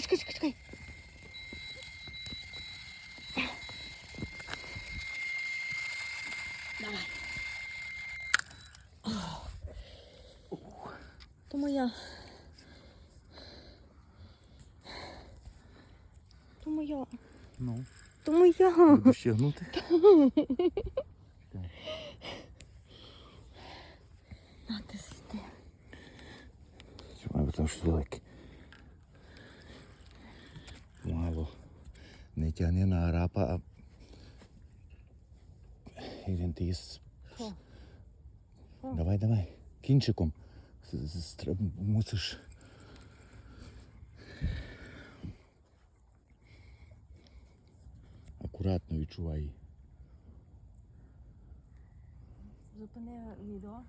Чекай, чекай, чекай, чекай. Давай. То моя. То моя. Ну. То моя. Будеш тягнути? А ти світи. Це має бути дуже велике. Не тягни на арапа, а. Ти? Що? Давай, давай. Кінчиком. З- з- Мусиш. Акуратно відчувай. Зупини відео.